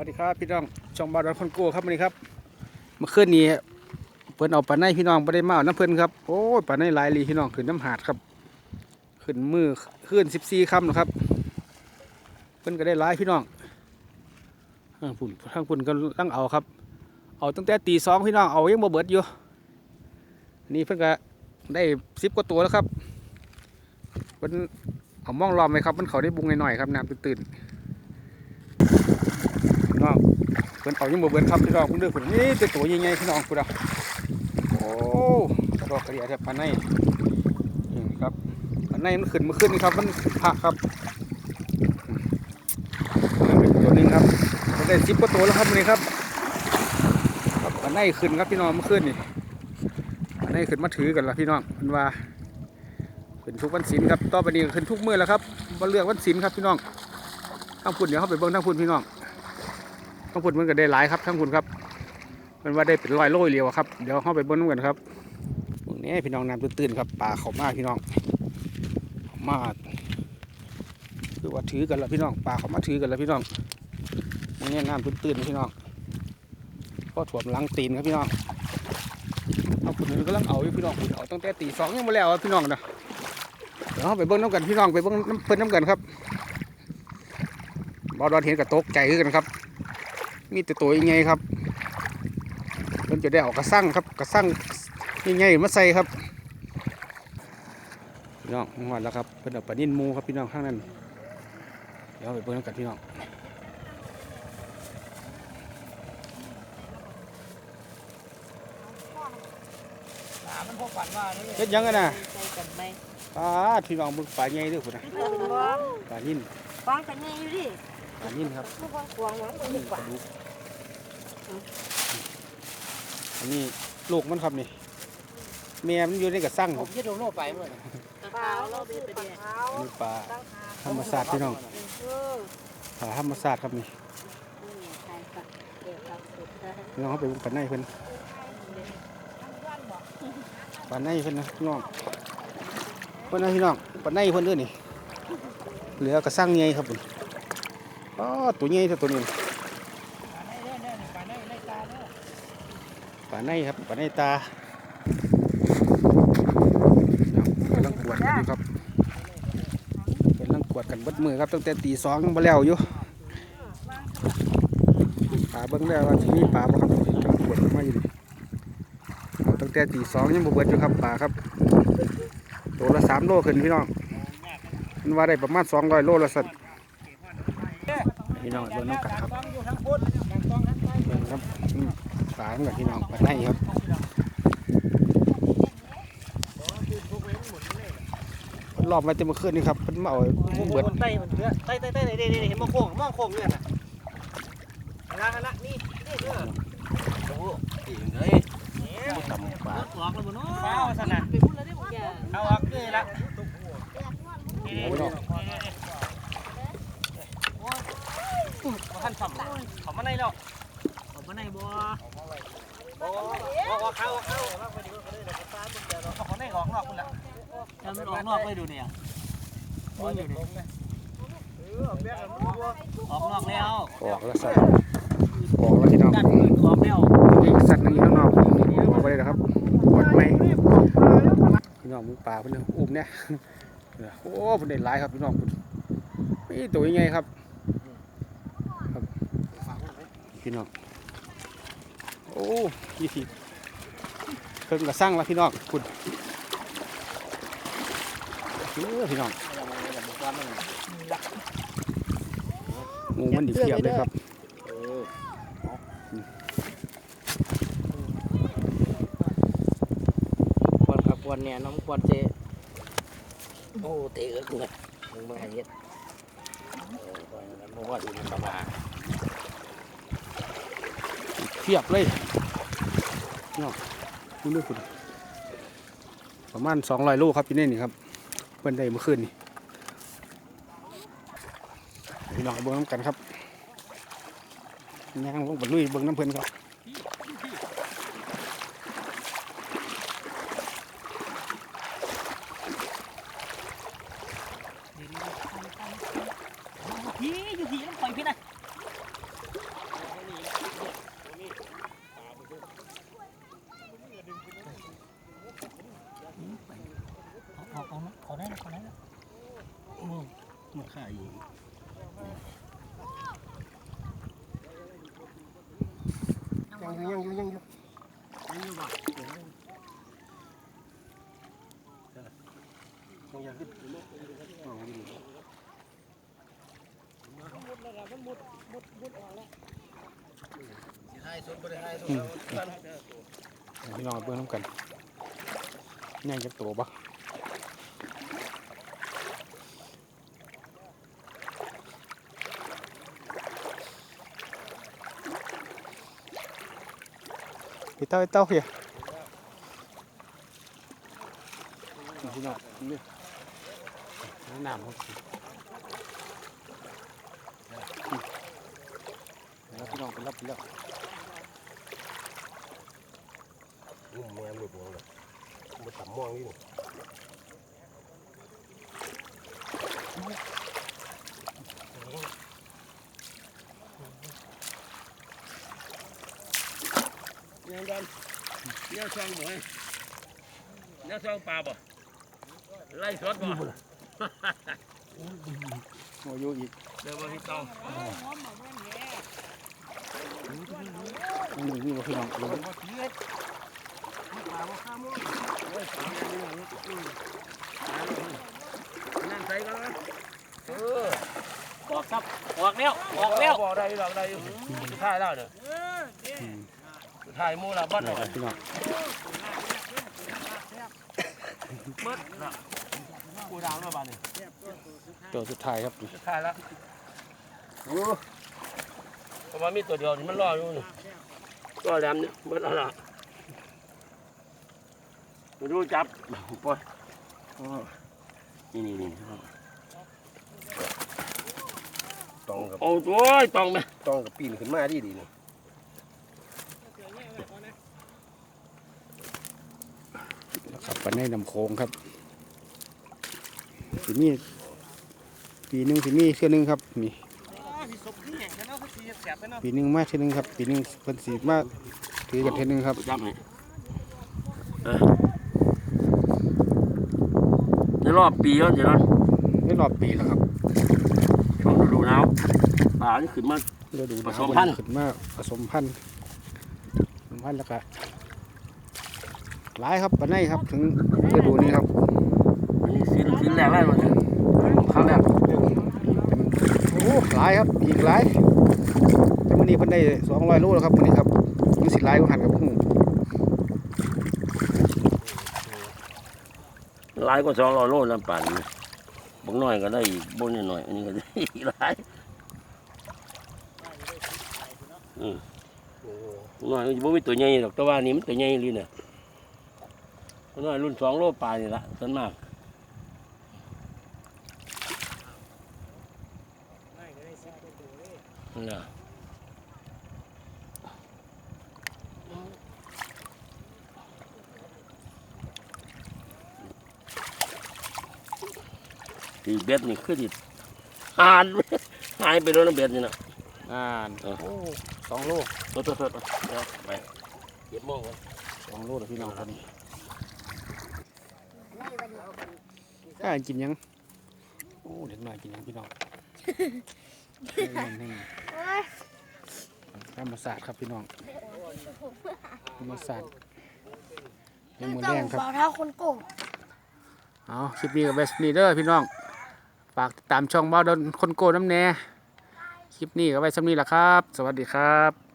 วัสดีครับพี่น้องช่องบาดอนคนโก้ครับวันนี้ครับเมื่อคืนนี้เพิ่นเอาปลาในพี่น้องบ่ได้มาเอาน้ำเพิ่นครับโอ้ยปลาในหลายลีพี่น้องขึ้นน้ำหาดครับ ขึ้นมือขึ้นสิบสี่คำนะครับ เพิ่นก็ได้หลายพี่น้องทางพุ่นทางพุ่นก็ตั้งเอาครับ เอาตั้งแต่ตีสองพี่น้องเอายังบ่เบิดอยู่นี่เพิ่นก็ได้สิบกว่าตัวแล้วครับเพิ่นเอามองล้อมไว้ครับมันเขาได้บุงหน่อยๆครับน้ำตื่นๆ น้องเพิ่นเอายังบ่เบิ่นครับพี่น้องเพิ่นเด้อเพิ่นนี่แต่ตัวใหญ่ๆพี่น้องพุ่นอะโอ้กระดอกกระเดียแทบปานในนี่ครับปานในมันขึ้นมาขึ้นนี่ครับ มันผักครับเป็นตัวนึงครับมันได้10กว่าตัวแล้วครับนี้ครับครับปานในขึ้นครับพี่น้องมื่อคืนนี่ปานในขึ้นมาถือกันละพี่น้องเพิ่นว่าขึ้นทุกวันศีลครับต่อไปนี้ขึ้นทุกมื้อแล้วครับบ่เลือกวันศีลครับพี่น้องทั้งพุ่นเดี๋ยวเฮาไปเบิ่งทั้งพุ่นพี่น้อง ทั้งพุ่นมันก็ได้หลายครับทั้งพุ่นครับมันว่าได้เป็นร้อยโลเรียวครับเดี๋ยวเข้าไปบนน้ำกันครับตรงนี้พี่น้องน้ำตื่นๆครับป่าเขามากพี่น้องเขามาคือว่าถือกันแล้วพี่น้องป่าเขามาถือกันแล้วพี่น้องตรงนี้น้ำตื่นๆพี่น้องก็ถ่วมลังตีนครับพี่น้องเอาพุ่นก็ลังเอาอยู่พี่น้องพุ่นเอาตั้งแต่ตีสองยังไม่แล้วพี่น้องนะเดี๋ยวเข้าไปเบิ้งน้ำกันพี่น้องไปเบิ้งน้ำเพิ่นน้ำกันครับบอดอนเห็นกับตกใจคือกันครับ มีแต่ตัวยังไงครับมันจะได้เออกกระสั่งครับกระสั่งยังไงมาใส่ครับพี่น้องหอดแล้วครับเป็นเอาปลานิ่นหมูครับพี่น้องข้างนั้นเดี๋ยวไปเบิ่งกันพี่น้องมันพวกฝันว่านี่เฮ็ดหยังกันนะใส่กันไหมปลาพี่น้องมึงปลาใหญ่เด้วยคุณนะมันเป็นว่าปลานิ่นฟังกันแน่อยู่ดิ ปลานิ่นครับพวกกวางหวังกันดีปกลาว่าดุกอันนี้ลูกมันครับนี่แม่มันอยู่ในกระสั่งผครัมบคิดโลไปเมื่อปลาเราเป็นปลาขาวอันนี้ปลาตั้งหาธรรมศาสตร์พี่น้องเออปลาธรรมศาสตร์ครับนี่นี่ใช่ค่ะเดี๋ยวครับสุดได้พี่น้องเขาไปเบิ่งปลาในเพิ่นปลาในเพิ่นนะพี่น้องเพิ่นนะพี่น้องปลาในเพิ่นเด้อนี่เหลือกระสั่งใหญ่ครับผม อ๋อตัวใหญ่เท่าตัวนี้ปลาในครับปลาในตากำลังกวดกันอยู่ครับกำลังกวดกันบดมือครับตั้งแต่ตีสองยังบ่แล้วอยู่ปลาเบิ่งแล้วว่าที่นี่ปลาบ่ครับกำลังกวดมาอยู่นี่ตั้งแต่ตีสองยังบ่เบิดอยู่ครับปลาครับตัวละสามโลขึ้นพี่น้องมันว่าได้ประมาณสองร้อยโลละสัตว์ พี่น้องเบิ่งน้ำกันครับต้องอยู่ทั้งพุทธต้องทั้งไปเบิ่งครับอืมปลาเหมือนพี่น้องปลาในครับมันรอบมาเต็มเมื่อคืนนี่ครับมันมาเอามุ้งเบิดไต่มันเยอะไต่ไต่ไต่ไต่เห็นมองโค้งมองโค้งเนี่ยนะนะนะนี่นี่เด้อโอ้ตีนเลยตำปลาออกแล้วบ่เนาะเอาซะนะไปพูดแล้วได้บอกอย่าเอาออกนี่ละนี่นี่ ท่านทำเขามาในแล้วเขามาในบ่โอ้ออกเข้าเข้าเขาในของนอกคุณละถ้ามันออกนอกไปดูเนี่ยมึงอยู่นี่เออกนอกแล้วออกแล้วสัตว์ออกแล้วพี่นอกออกแล้วสัตว์หนึงอยู่ข้างนอกออกไปเลยนะครับปวดไหมพี่น้องมึงปลาเพิ่นเนี่ยอุ้มเนี่ยโอ้เพิ่นได้หลายครับพี่น้องนี่ตัวยังไงครับ พี่น้อง โอ้ยี่สิเพิ่งกระสั่งแล้วพี่น้องคุณเออพี่น้องงูมันดีเพียบเลยครับปวดกับปวดเนี่ยน้องปวดเจโอ้เตะก็เกิดมึงมาเฮ็ดเพราะว่าดูมันประมาณ พียบเลยเนาะดูเรื่องคุณประมาณสองร้อยโลครับพี่เน่นี่ครับเพิ่นได้เมื่อคืนนี่พี่น้องเบิ้งน้ำกันครับย่างลงบนลุยเบิ้งน้ำเพิ่นครับพี่อยู่พี่ต้องปล่อยพี่นะ ค่าอยู่ ยังอยู่ยังอยู่ยังอยู่ยังอยู่บ่ยังอยากขึ้นมองดีมุดแล้วมันมุวให้สุดบ่ลพี่น้องเบิ่งน้ำกันยังจะตัวบ่ำเขาสิแล้วพี่น้องไปรับไปแล้วงุ่มแมวหลุดหัวเลยมันต่ำม่วงนี่ ยังดันเนี่ย ซองหมวยเนี่ยซองปลาบ่ไล่สดบ่โอ้ยอยู่อีกเดี๋ยวมาพี่ตองนี่นี่ว่าพี่น้องลงนั่นใส่กันนะเออออกครับออกแล้วออกแล้วออกได้ออกได้สุดท้ายแล้วเด้ออืม สุดท้ายมูละบัดได้เลยครับพี่น้องบัดละกูดาวแล้วบัดนี่ตัวสุดท้ายครับสุดท้ายแล้วโอ้เพราะว่ามีตัวเดียวที่มันรออยู่นี่ตัวแหลมเนี่ยบัดอะไรมาดูจับปล่อยนี่นี่นี่ตองกับโอ้ยตองไหมตองกับปีนขึ้นมาดีดีนี่ แล้วครับปันในนำโค้งครับสิมีปีหนึ่งสิมีเทื่อหนึงครับนี่มีศพที่แห่งนะเนาะคือแสบไปเนาะปีหนึ่งมาเทื่อหนึงครับ ปีหนึ่งเพิ่นสีมาถือกันเทื่อหนึงครับจับไหมเออในรอบปีแล้วเดี๋ยวนั้นไม่รอบปีแล้วครับช่วงฤดูหนาวป่านี่ขึ้นมาฤดูหผนาวสมพันธุ์ ขึ้นมาผสมพันธุ์ผสมพันธุ์แล้วก็ หลายครับปันในครับถึงฤดูนี้ครับอันนี้สิ้นสิ้นแรกแล้วมันครั้งแรกโอ้หลายครับอีกหลายแต่วันนี้เพิ่นได้สองร้อยโลแล้วครับวันนี้ครับยังสิหลายกว่าหันกับหูหลายกว่าสองร้อยโลน้ำป่านนี่บางน้อยก็ได้อีกบนนิดหน่อยอันนี้ก็ได้อีกหลายอืมบางน้อยมันบ่มีตัวใหญ่หรอกแต่ว่านี่มันตัวใหญ่เลยเนี่ย บางน้อยรุ่นสองโลปลายนี่ละส่วนมากนั่นแหละตีเบ็ดนี่คือติหานหายไปโดนเบ็ดนี่นะอ่านเออโอ้สองโลโทษโทษโทษเดี๋ยวไปเก็บโมงก่อนสองโลแล้วพี่น้องครับนี่ กล้ากินยัง โอ้เด็กน้อยกินยังพี่น้องเล่นให้ธรรมศาสตร์ครับพี่น้องธรรมศาสตร์ยังมือแรงครับเปล่าเท้าคนโกงเอาคลิปนี้กับเวสนีเดอร์พี่น้อง ฝากติดตามช่องบ้าดนคนโกน้ำแน่ คลิปนี้ก็ไว้สำนี้แหละครับ สวัสดีครับ